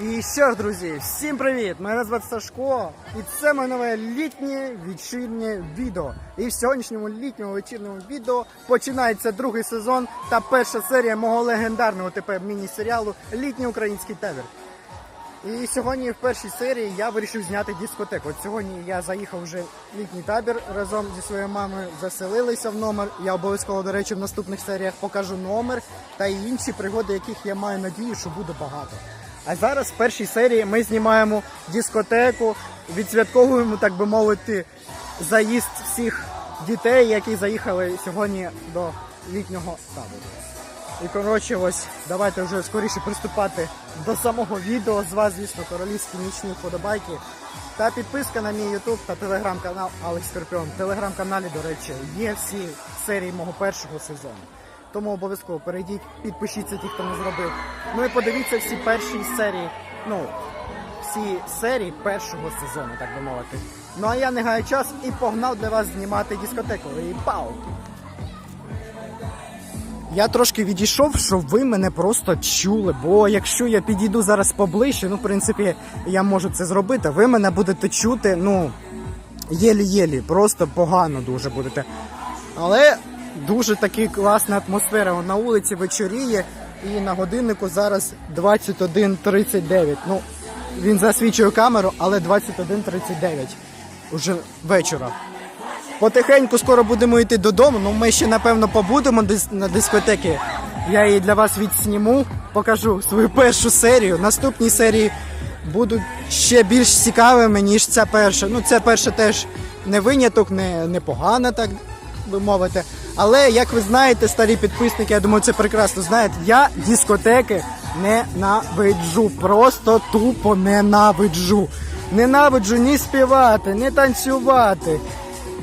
Що ж, друзі, всім привіт! Мене звати Сашко, і це моє нове літнє вечірнє відео. І в сьогоднішньому літньому вечірньому відео починається другий сезон та перша серія мого легендарного тепер міні-серіалу Літній український табір. І сьогодні в першій серії я вирішив зняти дискотеку. От сьогодні я заїхав вже в літній табір разом зі своєю мамою, заселилися в номер. Я обов'язково, до речі, в наступних серіях покажу номер та інші пригоди, яких я маю надію, що буде багато. А зараз в першій серії ми знімаємо дискотеку, відсвятковуємо, так би мовити, заїзд всіх дітей, які заїхали сьогодні до літнього табору. І коротше, ось давайте вже скоріше приступати до самого відео. З вас, звісно, королівські нічні вподобайки. Та підписка на мій YouTube та телеграм-канал Алекс Скорпіон. В телеграм-каналі, до речі, є всі серії мого першого сезону. Тому обов'язково перейдіть, підпишіться ті, хто не зробив. Ну і подивіться всі перші серії. Ну, всі серії першого сезону, так би мовити. Ну а я не гаю час і погнав для вас знімати дискотеку. І пау! Я трошки відійшов, щоб ви мене просто чули. Бо якщо я підійду зараз поближче, ну, в принципі, я можу це зробити, ви мене будете чути, ну, єлі-єлі, просто погано дуже будете. Але дуже таки класна атмосфера. На вулиці вечоріє і на годиннику зараз 21.39. Ну, він засвічує камеру, але 21.39 уже вечора. Потихеньку скоро будемо йти додому. Ну ми ще напевно побудемо на дискотеки. Я її для вас відсніму, покажу свою першу серію. Наступні серії будуть ще більш цікавими, ніж ця перша. Ну, ця перша теж не виняток, не, не погана, так би мовити. Але як ви знаєте, старі підписники, я думаю, це прекрасно знаєте. Я дискотеки ненавиджу. Просто тупо ненавиджу. Ненавиджу ні співати, ні танцювати.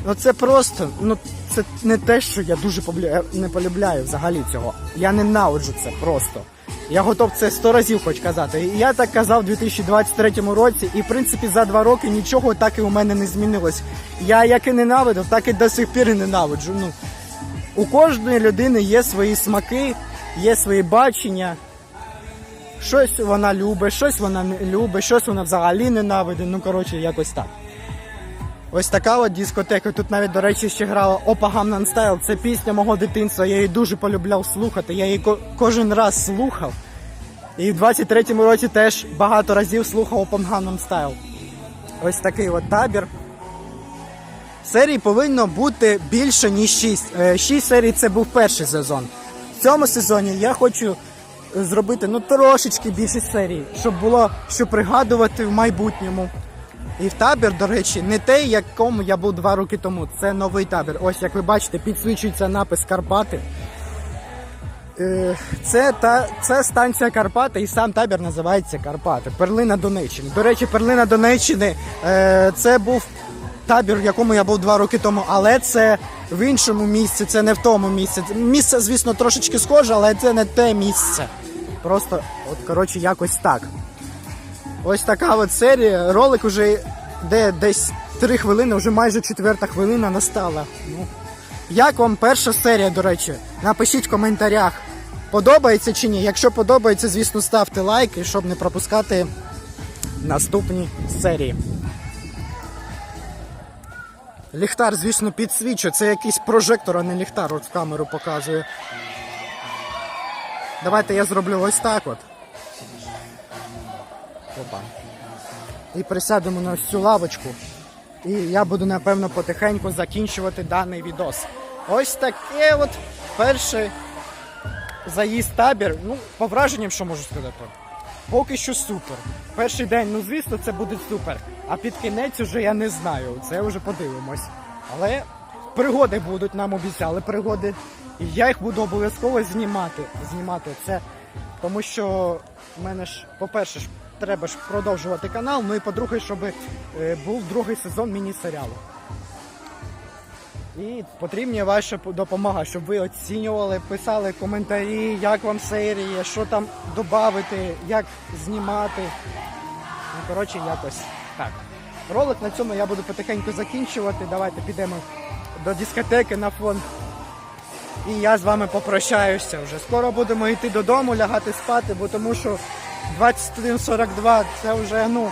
Ну це просто, ну це не те, що я дуже полюбляю, не полюбляю взагалі цього. Я ненавиджу це просто. Я готов це сто разів хоч казати. Я так казав у 2023 році, і в принципі за два роки нічого так і у мене не змінилось. Я як і ненавидив, так і до сих пір і ненавиджу. Ну, у кожної людини є свої смаки, є свої бачення. Щось вона любить, щось вона не любить, щось вона взагалі ненавидить. Ну, коротше, якось так. Ось така от дискотека. Тут навіть, до речі, ще грала Опа Gangnam Style. Це пісня мого дитинства. Я її дуже полюбляв слухати. Я її ко- кожен раз слухав. І в 23-му році теж багато разів слухав Опа Gangnam Style. Ось такий от табір. Серій повинно бути більше, ніж 6. 6 серій це був перший сезон. В цьому сезоні я хочу зробити ну трошечки більше серій, щоб було що пригадувати в майбутньому. І в табір, до речі, не той, якому я був два роки тому. Це новий табір. Ось як ви бачите, підсвічується напис Карпати. Е, Це та це станція Карпати, і сам табір називається Карпати. Перлина Донеччини. До речі, перлина Донеччини е, це був табір, в якому я був два роки тому, але це в іншому місці, це не в тому місці. Місце, звісно, трошечки схоже, але це не те місце. Просто, от, коротше, якось так. Ось така от серія. Ролик уже де десь три хвилини, вже майже четверта хвилина настала. Ну, як вам перша серія, до речі? Напишіть в коментарях, подобається чи ні. Якщо подобається, звісно, ставте лайки, щоб не пропускати наступні серії. Ліхтар, звісно, підсвічує. Це якийсь прожектор, а не ліхтар, от в камеру показує. Давайте я зроблю ось так от. Опа. І присядемо на ось цю лавочку. І я буду, напевно, потихеньку закінчувати даний відос. Ось таке от перший заїзд табір. Ну, по враженням, що можу сказати. Поки що супер. Перший день, ну звісно, це буде супер. А під кінець уже я не знаю. Це вже подивимось. Але пригоди будуть, нам обіцяли пригоди. І я їх буду обов'язково знімати. Знімати це. Тому що в мене ж, по-перше, треба ж продовжувати канал. Ну і по-друге, щоб е, був другий сезон міні-серіалу. І потрібна ваша допомога, щоб ви оцінювали, писали коментарі, як вам серія, що там додати, як знімати. Ну, коротше, якось так. Ролик на цьому я буду потихеньку закінчувати. Давайте підемо до дискотеки на фон. І я з вами попрощаюся вже. Скоро будемо йти додому, лягати спати, бо тому що 21.42 це вже, ну,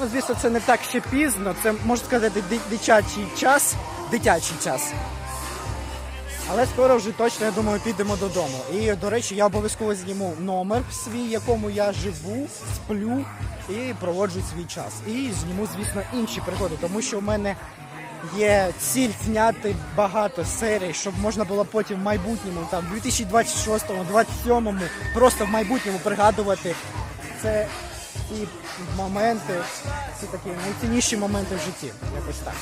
ну, звісно, це не так ще пізно, це можна сказати дитячий час, дитячий час. Але скоро вже точно, я думаю, підемо додому. І, до речі, я обов'язково зніму номер свій, в якому я живу, сплю і проводжу свій час. І зніму, звісно, інші пригоди, тому що в мене є ціль зняти багато серій, щоб можна було потім в майбутньому, там, в 2026-му, 27-му, просто в майбутньому пригадувати це ті моменти, це такі найцінніші моменти в житті. Якось так.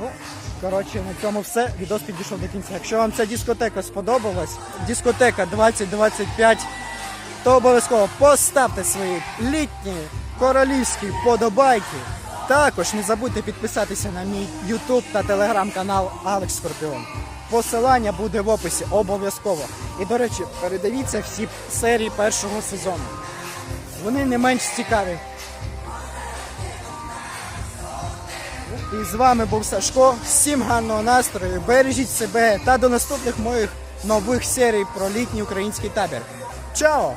Ну, коротше, на цьому все. Відос підійшов до кінця. Якщо вам ця дискотека сподобалась, дискотека 2025, то обов'язково поставте свої літні королівські вподобайки. Також не забудьте підписатися на мій YouTube та телеграм канал Алекс Скорпіон. Посилання буде в описі обов'язково. І до речі, передивіться всі серії першого сезону. Вони не менш цікаві. І з вами був Сашко. Всім гарного настрою, бережіть себе та до наступних моїх нових серій про літній український табір. Чао!